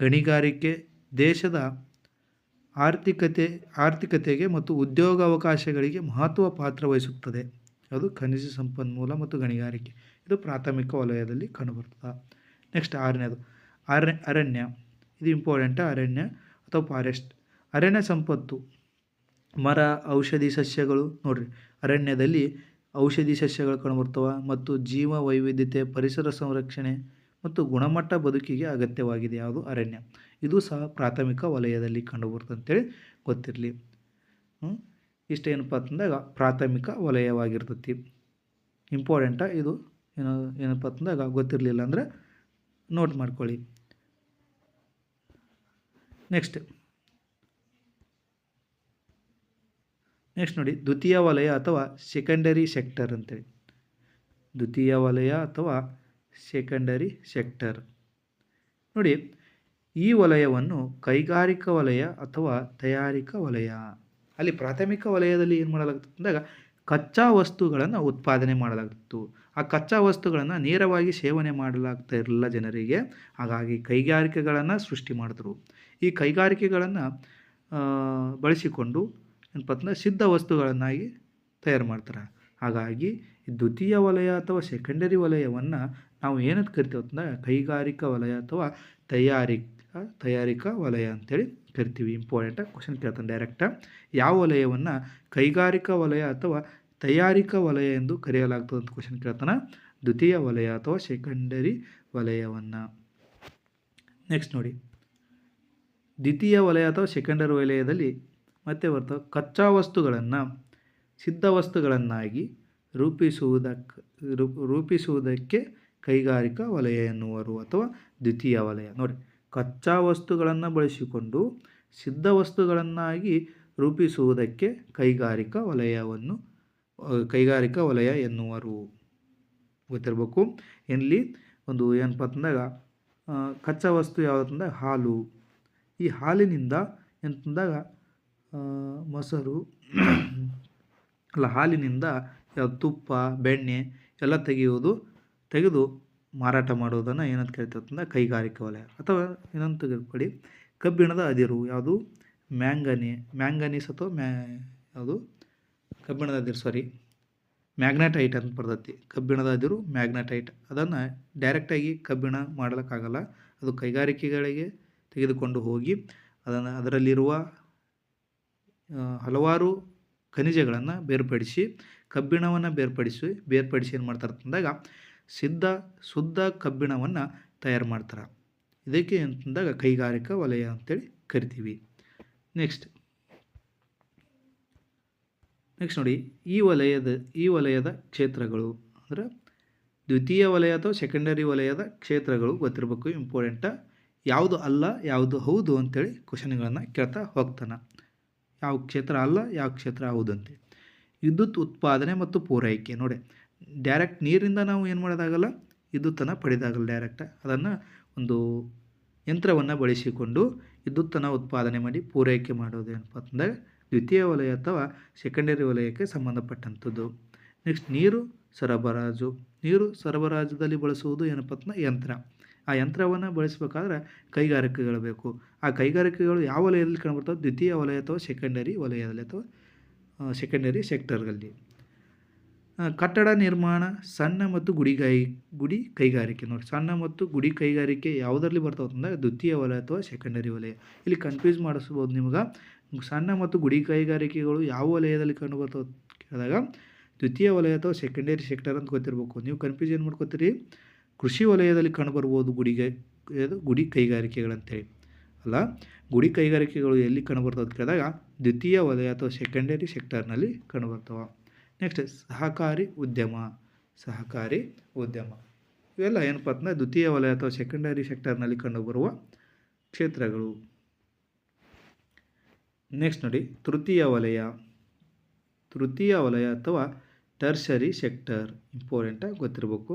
[SPEAKER 1] ಗಣಿಗಾರಿಕೆ ದೇಶದ ಆರ್ಥಿಕತೆ, ಆರ್ಥಿಕತೆಗೆ ಮತ್ತು ಉದ್ಯೋಗ ಅವಕಾಶಗಳಿಗೆ ಮಹತ್ವ ಪಾತ್ರ ವಹಿಸುತ್ತದೆ. ಅದು ಖನಿಜ ಸಂಪನ್ಮೂಲ ಮತ್ತು ಗಣಿಗಾರಿಕೆ. ಇದು ಪ್ರಾಥಮಿಕ ವಲಯದಲ್ಲಿ ಕಂಡುಬರ್ತದೆ. ನೆಕ್ಸ್ಟ್ ಆರನೇದು. ಅರಣ್ಯ ಅರಣ್ಯ. ಇದು ಇಂಪಾರ್ಟೆಂಟ್ ಅರಣ್ಯ ಅಥವಾ ಫಾರೆಸ್ಟ್ ಅರಣ್ಯ ಸಂಪತ್ತು. ಮರ, ಔಷಧಿ, ಸಸ್ಯಗಳು. ನೋಡಿರಿ, ಅರಣ್ಯದಲ್ಲಿ ಔಷಧಿ, ಸಸ್ಯಗಳು ಕಂಡುಬರ್ತವೆ ಮತ್ತು ಜೀವ ವೈವಿಧ್ಯತೆ, ಪರಿಸರ ಸಂರಕ್ಷಣೆ ಮತ್ತು ಗುಣಮಟ್ಟ ಬದುಕಿಗೆ ಅಗತ್ಯವಾಗಿದೆ ಯಾವುದು? ಅರಣ್ಯ. ಇದು ಸಹ ಪ್ರಾಥಮಿಕ ವಲಯದಲ್ಲಿ ಕಂಡುಬರುತ್ತೆ ಅಂತೇಳಿ ಗೊತ್ತಿರಲಿ ಇಷ್ಟೇನಪ್ಪ ಅಂತಂದಾಗ ಪ್ರಾಥಮಿಕ ವಲಯವಾಗಿರ್ತೈತಿ. ಇಂಪಾರ್ಟೆಂಟ ಇದು ಏನು, ಏನಪ್ಪ ಅಂತಂದಾಗ ಗೊತ್ತಿರಲಿಲ್ಲ ಅಂದರೆ ನೋಟ್ ಮಾಡ್ಕೊಳ್ಳಿ. ನೆಕ್ಸ್ಟ್ ನೆಕ್ಸ್ಟ್ ನೋಡಿ, ದ್ವಿತೀಯ ವಲಯ ಅಥವಾ ಸೆಕೆಂಡರಿ ಸೆಕ್ಟರ್ ಅಂತೇಳಿ. ದ್ವಿತೀಯ ವಲಯ ಅಥವಾ ಸೆಕೆಂಡರಿ ಸೆಕ್ಟರ್ ನೋಡಿ, ಈ ವಲಯವನ್ನು ಕೈಗಾರಿಕಾ ವಲಯ ಅಥವಾ ತಯಾರಿಕಾ ವಲಯ ಅಲ್ಲಿ ಪ್ರಾಥಮಿಕ ವಲಯದಲ್ಲಿ ಏನು ಮಾಡಲಾಗ್ತದೆ ಅಂದಾಗ ಕಚ್ಚಾ ವಸ್ತುಗಳನ್ನು ಉತ್ಪಾದನೆ ಮಾಡಲಾಗ್ತಿತ್ತು. ಆ ಕಚ್ಚಾ ವಸ್ತುಗಳನ್ನು ನೇರವಾಗಿ ಸೇವನೆ ಮಾಡಲಾಗ್ತಾ ಇರಲಿಲ್ಲ ಜನರಿಗೆ. ಹಾಗಾಗಿ ಕೈಗಾರಿಕೆಗಳನ್ನು ಸೃಷ್ಟಿ ಮಾಡಿದ್ರು. ಈ ಕೈಗಾರಿಕೆಗಳನ್ನು ಬಳಸಿಕೊಂಡು ಏನಪ್ಪ ಸಿದ್ಧ ವಸ್ತುಗಳನ್ನಾಗಿ ತಯಾರು ಮಾಡ್ತಾರೆ. ಹಾಗಾಗಿ ದ್ವಿತೀಯ ವಲಯ ಅಥವಾ ಸೆಕೆಂಡರಿ ವಲಯವನ್ನು ನಾವು ಏನಂತ ಕರಿತೀವಿ ಅಂತಂದ್ರೆ ಕೈಗಾರಿಕಾ ವಲಯ ಅಥವಾ ತಯಾರಿಕಾ ತಯಾರಿಕಾ ವಲಯ ಅಂತೇಳಿ ಕರಿತೀವಿ. ಇಂಪಾರ್ಟೆಂಟ್ ಕ್ವಶನ್ ಕೇಳ್ತಾನೆ ಡೈರೆಕ್ಟಾಗಿ ಯಾವ ವಲಯವನ್ನು ಕೈಗಾರಿಕಾ ವಲಯ ಅಥವಾ ತಯಾರಿಕಾ ವಲಯ ಎಂದು ಕರೆಯಲಾಗ್ತದೆ ಅಂತ ಕ್ವಶನ್ ಕೇಳ್ತಾನೆ. ದ್ವಿತೀಯ ವಲಯ ಅಥವಾ ಸೆಕೆಂಡರಿ ವಲಯವನ್ನು. ನೆಕ್ಸ್ಟ್ ನೋಡಿ. ದ್ವಿತೀಯ ವಲಯ ಅಥವಾ ಸೆಕೆಂಡರಿ ವಲಯದಲ್ಲಿ ಮತ್ತೆ ಬರ್ತವೆ ಕಚ್ಚಾ ವಸ್ತುಗಳನ್ನು ಸಿದ್ಧ ವಸ್ತುಗಳನ್ನಾಗಿ ರೂಪಿಸುವುದಕ್ಕೆ ರೂಪಿಸುವುದಕ್ಕೆ ಕೈಗಾರಿಕಾ ವಲಯ ಎನ್ನುವರು ಅಥವಾ ದ್ವಿತೀಯ ವಲಯ. ನೋಡಿ. ಕಚ್ಚಾ ವಸ್ತುಗಳನ್ನು ಬಳಸಿಕೊಂಡು ಸಿದ್ಧ ವಸ್ತುಗಳನ್ನಾಗಿ ರೂಪಿಸುವುದಕ್ಕೆ ಕೈಗಾರಿಕಾ ವಲಯವನ್ನು ಕೈಗಾರಿಕಾ ವಲಯ ಎನ್ನುವರು. ಗೊತ್ತಿರಬೇಕು? ಇಲ್ಲಿ ಒಂದು ಏನಪ್ಪ ಅಂತಂದಾಗ ಕಚ್ಚಾ ವಸ್ತು ಯಾವುದಂದಾಗ? ಹಾಲು. ಈ ಹಾಲಿನಿಂದ ಎಂತಂದಾಗ ಮೊಸರು, ಅಲ್ಲ ಹಾಲಿನಿಂದ ತುಪ್ಪ, ಬೆಣ್ಣೆ ಎಲ್ಲ ತೆಗೆಯುವುದು, ತೆಗೆದು ಮಾರಾಟ ಮಾಡುವುದನ್ನು ಏನಂತ ಕರಿತೀವಿ ಅಂತಂದ್ರೆ ಕೈಗಾರಿಕಾ ವಲಯ ಅಥವಾ ಇನ್ನೊಂದು ತೆಗೆದುಕೊಳ್ಳಿ ಕಬ್ಬಿಣದ ಅದಿರು, ಯಾವುದು? ಮ್ಯಾಂಗನಿ, ಮ್ಯಾಂಗನೀಸ್ ಅಥವಾ ಮ್ಯಾ, ಯಾವುದು? ಕಬ್ಬಿಣದ ಅದಿರು ಸಾರಿ ಮ್ಯಾಗ್ನೆಟೈಟ್ ಅಂತ ಬರ್ತೈತಿ. ಕಬ್ಬಿಣದ ಅದಿರು, ಮ್ಯಾಗ್ನೆಟೈಟ್. ಅದನ್ನು ಡೈರೆಕ್ಟಾಗಿ ಕಬ್ಬಿಣ ಮಾಡಲಿಕ್ಕಾಗಲ್ಲ. ಅದು ಕೈಗಾರಿಕೆಗಳಿಗೆ ತೆಗೆದುಕೊಂಡು ಹೋಗಿ ಅದನ್ನು ಅದರಲ್ಲಿರುವ ಹಲವಾರು ಖನಿಜಗಳನ್ನು ಬೇರ್ಪಡಿಸಿ, ಕಬ್ಬಿಣವನ್ನು ಬೇರ್ಪಡಿಸಿ ಬೇರ್ಪಡಿಸಿ ಏನು ಮಾಡ್ತಾರೆ ಅಂತಂದಾಗ ಸಿದ್ಧ, ಶುದ್ಧ ಕಬ್ಬಿಣವನ್ನು ತಯಾರು ಮಾಡ್ತಾರೆ. ಇದಕ್ಕೆ ಅಂತಂದಾಗ ಕೈಗಾರಿಕಾ ವಲಯ ಅಂತೇಳಿ ಕರಿತೀವಿ. ನೆಕ್ಸ್ಟ್ ನೆಕ್ಸ್ಟ್ ನೋಡಿ, ಈ ವಲಯದ ಈ ವಲಯದ ಕ್ಷೇತ್ರಗಳು ಅಂದರೆ ದ್ವಿತೀಯ ವಲಯ ಅಥವಾ ಸೆಕೆಂಡರಿ ವಲಯದ ಕ್ಷೇತ್ರಗಳು ಗೊತ್ತಿರಬೇಕು ಇಂಪಾರ್ಟೆಂಟ ಯಾವುದು ಅಲ್ಲ, ಯಾವುದು ಹೌದು ಅಂತೇಳಿ ಕ್ವಶನ್ಗಳನ್ನು ಕೇಳ್ತಾ ಹೋಗ್ತಾನೆ. ಯಾವ ಕ್ಷೇತ್ರ ಅಲ್ಲ, ಯಾವ ಕ್ಷೇತ್ರ ಹೌದು ವಿದ್ಯುತ್ ಉತ್ಪಾದನೆ ಮತ್ತು ಪೂರೈಕೆ ನೋಡಿ. ಡೈರೆಕ್ಟ್ ನೀರಿಂದ ನಾವು ಏನು ಮಾಡೋದಾಗಲ್ಲ ವಿದ್ಯುತ್ತನ್ನು ಪಡೆದಾಗಲ್ಲ ಡೈರೆಕ್ಟ್ ಅದನ್ನು ಒಂದು ಯಂತ್ರವನ್ನು ಬಳಸಿಕೊಂಡು ವಿದ್ಯುತ್ತನ್ನು ಉತ್ಪಾದನೆ ಮಾಡಿ ಪೂರೈಕೆ ಮಾಡೋದು ಏನಪ್ಪ ಅಂತಂದಾಗ ದ್ವಿತೀಯ ವಲಯ ಅಥವಾ ಸೆಕೆಂಡರಿ ವಲಯಕ್ಕೆ ಸಂಬಂಧಪಟ್ಟಂಥದ್ದು. ನೆಕ್ಸ್ಟ್ ನೀರು ಸರಬರಾಜು. ನೀರು ಸರಬರಾಜದಲ್ಲಿ ಬಳಸುವುದು ಏನಪ್ಪ ಅಂತಂದ್ರೆ ಯಂತ್ರ. ಆ ಯಂತ್ರವನ್ನು ಬಳಸಬೇಕಾದ್ರೆ ಕೈಗಾರಿಕೆಗಳು ಬೇಕು. ಆ ಕೈಗಾರಿಕೆಗಳು ಯಾವ ವಲಯದಲ್ಲಿ ಕಂಡುಬರ್ತವೆ? ದ್ವಿತೀಯ ವಲಯ ಅಥವಾ ಸೆಕೆಂಡರಿ ವಲಯದಲ್ಲಿ ಅಥವಾ ಸೆಕೆಂಡರಿ ಸೆಕ್ಟರ್ಗಳಲ್ಲಿ ಕಟ್ಟಡ ನಿರ್ಮಾಣ, ಸಣ್ಣ ಮತ್ತು ಗುಡಿ ಕೈ ಗುಡಿ ಕೈಗಾರಿಕೆ. ನೋಡಿ, ಸಣ್ಣ ಮತ್ತು ಗುಡಿ ಕೈಗಾರಿಕೆ ಯಾವುದರಲ್ಲಿ ಬರ್ತಾವೆ ಅಂದರೆ ದ್ವಿತೀಯ ವಲಯ ಅಥವಾ ಸೆಕೆಂಡರಿ ವಲಯ. ಇಲ್ಲಿ ಕನ್ಫ್ಯೂಸ್ ಮಾಡಿಸ್ಬೋದು ನಿಮ್ಗೆ. ಸಣ್ಣ ಮತ್ತು ಗುಡಿ ಕೈಗಾರಿಕೆಗಳು ಯಾವ ವಲಯದಲ್ಲಿ ಕಂಡು ಬರ್ತಾವೆ ಕೇಳಿದಾಗ, ದ್ವಿತೀಯ ವಲಯ ಅಥವಾ ಸೆಕೆಂಡರಿ ಸೆಕ್ಟರ್ ಅಂತ ಗೊತ್ತಿರಬೇಕು. ನೀವು ಕನ್ಫ್ಯೂಸ್ ಏನು ಮಾಡ್ಕೋತೀರಿ? ಕೃಷಿ ವಲಯದಲ್ಲಿ ಕಂಡುಬರ್ಬೋದು ಗುಡಿಗೆ ಗುಡಿ ಕೈಗಾರಿಕೆಗಳಂತೇಳಿ ಅಲ್ಲ, ಗುಡಿ ಕೈಗಾರಿಕೆಗಳು ಎಲ್ಲಿ ಕಂಡುಬರ್ತವೆ ಅಂತ ಕೇಳಿದಾಗ, ದ್ವಿತೀಯ ವಲಯ ಅಥವಾ ಸೆಕೆಂಡರಿ ಸೆಕ್ಟರ್ನಲ್ಲಿ ಕಂಡುಬರ್ತವೆ ನೆಕ್ಸ್ಟ್ ಸಹಕಾರಿ ಉದ್ಯಮ ಸಹಕಾರಿ ಉದ್ಯಮ. ಇವೆಲ್ಲ ಏನಪ್ಪ ಅಂತಂದ್ರೆ ದ್ವಿತೀಯ ವಲಯ ಅಥವಾ ಸೆಕೆಂಡರಿ ಸೆಕ್ಟರ್ನಲ್ಲಿ ಕಂಡುಬರುವ ಕ್ಷೇತ್ರಗಳು. ನೆಕ್ಸ್ಟ್ ನೋಡಿ, ತೃತೀಯ ವಲಯ. ತೃತೀಯ ವಲಯ ಅಥವಾ ಟರ್ಷರಿ ಸೆಕ್ಟರ್ ಇಂಪಾರ್ಟೆಂಟಾಗಿ ಗೊತ್ತಿರಬೇಕು.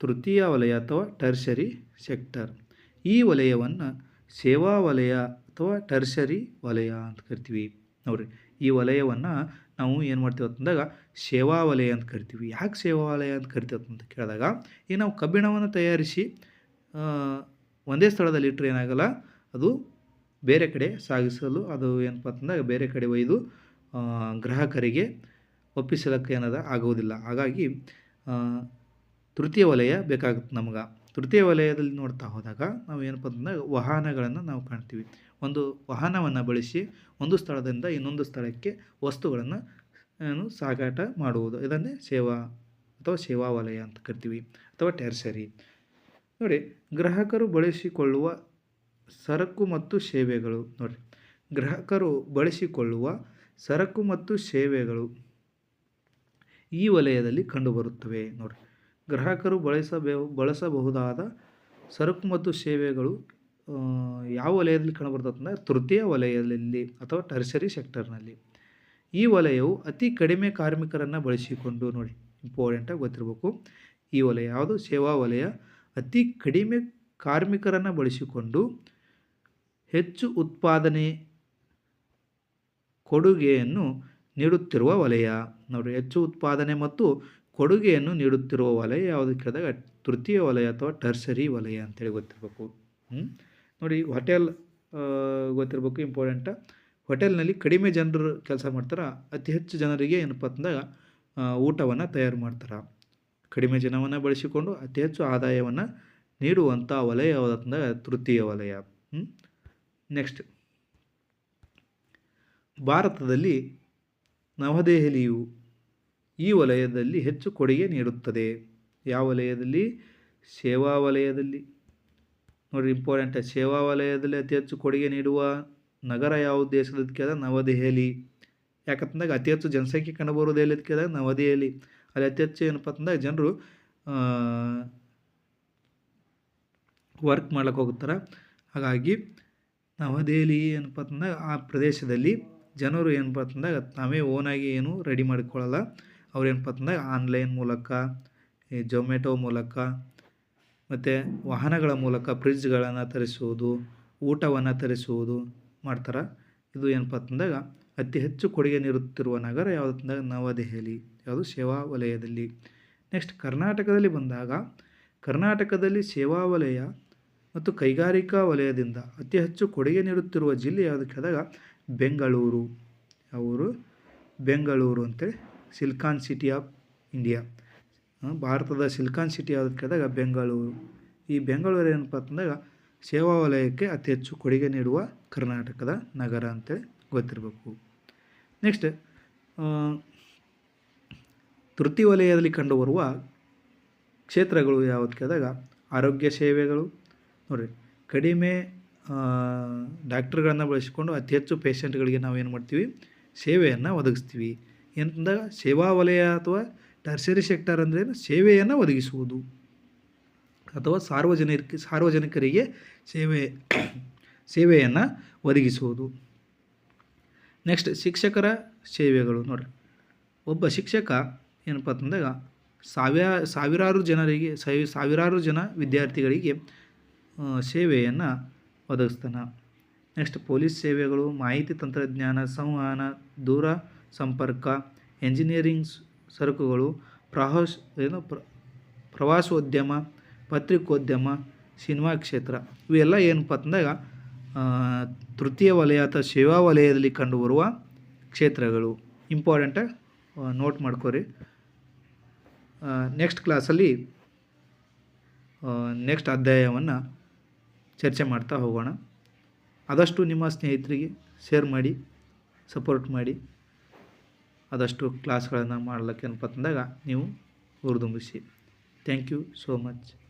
[SPEAKER 1] ತೃತೀಯ ವಲಯ ಅಥವಾ ಟರ್ಷರಿ ಸೆಕ್ಟರ್ ಈ ವಲಯವನ್ನು ಸೇವಾ ವಲಯ ಅಥವಾ ಟರ್ಷರಿ ವಲಯ ಅಂತ ಕರಿತೀವಿ. ನೋಡಿರಿ, ಈ ವಲಯವನ್ನು ನಾವು ಏನು ಮಾಡ್ತೀವಿ ಅಂತಂದಾಗ ಸೇವಾವಲಯ ಅಂತ ಕರಿತೀವಿ. ಯಾಕೆ ಸೇವಾವಲಯ ಅಂತ ಕರಿತೀವಿ ಅಂತ ಕೇಳಿದಾಗ, ಈಗ ನಾವು ಕಬ್ಬಿಣವನ್ನು ತಯಾರಿಸಿ ಒಂದೇ ಸ್ಥಳದಲ್ಲಿ ಇಟ್ಟರೆ ಏನಾಗಲ್ಲ, ಅದು ಬೇರೆ ಕಡೆ ಸಾಗಿಸಲು, ಅದು ಏನಪ್ಪ ಅಂತಂದಾಗ ಬೇರೆ ಕಡೆ ಒಯ್ದು ಗ್ರಾಹಕರಿಗೆ ಒಪ್ಪಿಸಲಕ್ಕೆ ಏನದ ಆಗುವುದಿಲ್ಲ. ಹಾಗಾಗಿ ತೃತೀಯ ವಲಯ ಬೇಕಾಗುತ್ತೆ ನಮ್ಗೆ. ತೃತೀಯ ವಲಯದಲ್ಲಿ ನೋಡ್ತಾ ಹೋದಾಗ ನಾವು ಏನಪ್ಪ ಅಂತಂದಾಗ ವಾಹನಗಳನ್ನು ನಾವು ಕಾಣ್ತೀವಿ. ಒಂದು ವಾಹನವನ್ನು ಬಳಸಿ ಒಂದು ಸ್ಥಳದಿಂದ ಇನ್ನೊಂದು ಸ್ಥಳಕ್ಕೆ ವಸ್ತುಗಳನ್ನು ಸಾಗಾಟ ಮಾಡುವುದು. ಇದನ್ನೇ ಸೇವಾ ಅಥವಾ ಸೇವಾ ವಲಯ ಅಂತ ಕರಿತೀವಿ, ಅಥವಾ ಟೆರ್ಸರಿ. ನೋಡಿ, ಗ್ರಾಹಕರು ಬಳಸಿಕೊಳ್ಳುವ ಸರಕು ಮತ್ತು ಸೇವೆಗಳು, ನೋಡಿ. ಗ್ರಾಹಕರು ಬಳಸಿಕೊಳ್ಳುವ ಸರಕು ಮತ್ತು ಸೇವೆಗಳು ಈ ವಲಯದಲ್ಲಿ ಕಂಡುಬರುತ್ತವೆ, ನೋಡಿ. ಗ್ರಾಹಕರು ಬಳಸಬೇ, ಬಳಸಬಹುದಾದ ಸರಕು ಮತ್ತು ಸೇವೆಗಳು ಯಾವ ವಲಯದಲ್ಲಿ ಕಂಡುಬರ್ತದೆ ಅಂದರೆ ತೃತೀಯ ವಲಯದಲ್ಲಿ ಅಥವಾ ಟರ್ಸರಿ ಸೆಕ್ಟರ್ನಲ್ಲಿ. ಈ ವಲಯವು ಅತಿ ಕಡಿಮೆ ಕಾರ್ಮಿಕರನ್ನು ಬಳಸಿಕೊಂಡು ನೋಡಿ ಇಂಪಾರ್ಟೆಂಟಾಗಿ ಗೊತ್ತಿರಬೇಕು. ಈ ವಲಯ ಯಾವುದು? ಸೇವಾ ವಲಯ. ಅತಿ ಕಡಿಮೆ ಕಾರ್ಮಿಕರನ್ನು ಬಳಸಿಕೊಂಡು ಹೆಚ್ಚು ಉತ್ಪಾದನೆ ಕೊಡುಗೆಯನ್ನು ನೀಡುತ್ತಿರುವ ವಲಯ. ನೋಡಿ, ಹೆಚ್ಚು ಉತ್ಪಾದನೆ ಮತ್ತು ಕೊಡುಗೆಯನ್ನು ನೀಡುತ್ತಿರುವ ವಲಯ ಯಾವುದು ಕೇಳಿದಾಗ, ತೃತೀಯ ವಲಯ ಅಥವಾ ಟರ್ಸರಿ ವಲಯ ಅಂತೇಳಿ ಗೊತ್ತಿರಬೇಕು. ಹ್ಮ್? ನೋಡಿ ಹೋಟೆಲ್ ಗೊತ್ತಿರಬೇಕು ಇಂಪಾರ್ಟೆಂಟ ಹೋಟೆಲ್ನಲ್ಲಿ ಕಡಿಮೆ ಜನರು ಕೆಲಸ ಮಾಡ್ತಾರೆ? ಅತಿ ಹೆಚ್ಚು ಜನರಿಗೆ ಏನಪ್ಪ ಅಂತಂದಾಗ ಊಟವನ್ನು ತಯಾರು ಮಾಡ್ತಾರೆ? ಕಡಿಮೆ ಜನವನ್ನು ಬಳಸಿಕೊಂಡು ಅತಿ ಹೆಚ್ಚು ಆದಾಯವನ್ನು ನೀಡುವಂಥ ವಲಯ ತೃತೀಯ ವಲಯ. ನೆಕ್ಸ್ಟ್ ಭಾರತದಲ್ಲಿ ನವದೆಹಲಿಯು ಈ ವಲಯದಲ್ಲಿ ಹೆಚ್ಚು ಕೊಡುಗೆ ನೀಡುತ್ತದೆ. ಯಾವ ವಲಯದಲ್ಲಿ? ಸೇವಾ ವಲಯದಲ್ಲಿ. ನೋಡಿ ಇಂಪಾರ್ಟೆಂಟ್ ಸೇವಾ ವಲಯದಲ್ಲಿ ಅತಿ ಹೆಚ್ಚು ಕೊಡುಗೆ ನೀಡುವ ನಗರ ಯಾವ ದೇಶದ ಕೇಳಿದಾಗ ನವದೆಹಲಿ. ಯಾಕಂತಂದಾಗ ಅತಿ ಹೆಚ್ಚು ಜನಸಂಖ್ಯೆ ಕಂಡುಬರೋದು ಎಲ್ಲಿ ಕೇಳಿದಾಗ ನವದೆಹಲಿ. ಅಲ್ಲಿ ಅತಿ ಹೆಚ್ಚು ಏನಪ್ಪ ಅಂತಂದಾಗ ಜನರು ವರ್ಕ್ ಮಾಡ್ಲಿಕ್ಕೆ ಹೋಗ್ತಾರೆ ಹಾಗಾಗಿ ನವದೆಹಲಿ ಏನಪ್ಪ ಅಂತಂದಾಗ ಆ ಪ್ರದೇಶದಲ್ಲಿ ಜನರು ಏನಪ್ಪ ಅಂತಂದಾಗ ತಾವೇ ಓನಾಗಿ ಏನು ರೆಡಿ ಮಾಡಿಕೊಳ್ಳಲ್ಲ. ಅವ್ರು ಏನಪ್ಪ ಅಂತಂದಾಗ ಆನ್ಲೈನ್ ಮೂಲಕ, ಈ ಜೊಮ್ಯಾಟೊ ಮೂಲಕ ಮತ್ತು ವಾಹನಗಳ ಮೂಲಕ ಫ್ರಿಜ್ಗಳನ್ನು ತರಿಸುವುದು, ಊಟವನ್ನು ತರಿಸುವುದು ಮಾಡ್ತಾರೆ. ಇದು ಏನಪ್ಪ ಅಂತಂದಾಗ ಅತಿ ಹೆಚ್ಚು ಕೊಡುಗೆ ನೀಡುತ್ತಿರುವ ನಗರ ಯಾವುದು ಅಂತಂದಾಗ ನವದೆಹಲಿ, ಯಾವುದು ಸೇವಾ ವಲಯದಲ್ಲಿ. ನೆಕ್ಸ್ಟ್ ಕರ್ನಾಟಕದಲ್ಲಿ ಬಂದಾಗ ಕರ್ನಾಟಕದಲ್ಲಿ ಸೇವಾ ವಲಯ ಮತ್ತು ಕೈಗಾರಿಕಾ ವಲಯದಿಂದ ಅತಿ ಹೆಚ್ಚು ಕೊಡುಗೆ ನೀಡುತ್ತಿರುವ ಜಿಲ್ಲೆ ಯಾವುದು ಕೇಳಿದಾಗ ಬೆಂಗಳೂರು. ಅವರು ಬೆಂಗಳೂರು ಅಂತೇಳಿ ಸಿಲ್ಕಾನ್ ಸಿಟಿ ಆಫ್ ಇಂಡಿಯಾ. ಭಾರತದ ಸಿಲ್ಕಾನ್ ಸಿಟಿ ಯಾವುದಕ್ಕೆ ಕೇಳಿದಾಗ ಬೆಂಗಳೂರು. ಈ ಬೆಂಗಳೂರು ಏನಪ್ಪ ಅಂತಂದಾಗ ಸೇವಾ ವಲಯಕ್ಕೆ ಅತಿ ಹೆಚ್ಚು ಕೊಡುಗೆ ನೀಡುವ ಕರ್ನಾಟಕದ ನಗರ ಅಂತೇಳಿ ಗೊತ್ತಿರಬೇಕು. ನೆಕ್ಸ್ಟ್ ತೃತೀಯ ವಲಯದಲ್ಲಿ ಕಂಡುಬರುವ ಕ್ಷೇತ್ರಗಳು ಯಾವುದು ಕೇಳಿದಾಗ ಆರೋಗ್ಯ ಸೇವೆಗಳು. ನೋಡಿರಿ, ಕಡಿಮೆ ಡಾಕ್ಟರ್ಗಳನ್ನು ಬಳಸಿಕೊಂಡು ಅತಿ ಹೆಚ್ಚು ಪೇಷಂಟ್ಗಳಿಗೆ ನಾವು ಏನು ಮಾಡ್ತೀವಿ? ಸೇವೆಯನ್ನು ಒದಗಿಸ್ತೀವಿ. ಏನಂದಾಗ ಸೇವಾ ವಲಯ ಅಥವಾ ಟರ್ಸರಿ ಸೆಕ್ಟರ್ ಅಂದ್ರೇನು ಸೇವೆಯನ್ನು ಒದಗಿಸುವುದು. ಅಥವಾ ಸಾರ್ವಜನಿಕ, ಸಾರ್ವಜನಿಕರಿಗೆ ಸೇವೆ, ಸೇವೆಯನ್ನು ಒದಗಿಸುವುದು. ನೆಕ್ಸ್ಟ್ ಶಿಕ್ಷಕರ ಸೇವೆಗಳು ನೋಡಿರಿ. ಒಬ್ಬ ಶಿಕ್ಷಕ ಏನಪ್ಪ ಅಂತಂದಾಗ ಸಾವಿರ, ಸಾವಿರಾರು ಜನರಿಗೆ ಸಾವಿರಾರು ಜನ ವಿದ್ಯಾರ್ಥಿಗಳಿಗೆ ಸೇವೆಯನ್ನು ಒದಗಿಸ್ತಾನೆ. ನೆಕ್ಸ್ಟ್ ಪೊಲೀಸ್ ಸೇವೆಗಳು, ಮಾಹಿತಿ ತಂತ್ರಜ್ಞಾನ, ಸಂವಹನ, ದೂರ ಸಂಪರ್ಕ ಎಂಜಿನಿಯರಿಂಗ್ ಸರಕುಗಳು ಪ್ರವಾಸ ಏನು ಪ್ರ, ಪ್ರವಾಸೋದ್ಯಮ, ಪತ್ರಿಕೋದ್ಯಮ, ಸಿನಿಮಾ ಕ್ಷೇತ್ರ, ಇವೆಲ್ಲ ಏನಪ್ಪ ಅಂದಾಗ ತೃತೀಯ ವಲಯ ಅಥವಾ ಸೇವಾ ವಲಯದಲ್ಲಿ ಕಂಡುಬರುವ ಕ್ಷೇತ್ರಗಳು. ಇಂಪಾರ್ಟೆಂಟಾಗಿ ನೋಟ್ ಮಾಡ್ಕೋರಿ. ನೆಕ್ಸ್ಟ್ ಕ್ಲಾಸಲ್ಲಿ ನೆಕ್ಸ್ಟ್ ಅಧ್ಯಾಯವನ್ನು ಚರ್ಚೆ ಮಾಡ್ತಾ ಹೋಗೋಣ. ಆದಷ್ಟು ನಿಮ್ಮ ಸ್ನೇಹಿತರಿಗೆ ಶೇರ್ ಮಾಡಿ ಸಪೋರ್ಟ್ ಮಾಡಿ. ಆದಷ್ಟು ಕ್ಲಾಸ್ಗಳನ್ನು ಮಾಡ್ಲಿಕ್ಕೆ ಏನಪ್ಪ ಅಂತಂದಾಗ ನೀವು ಹುರಿದುಂಬಿಸಿ. Thank you so much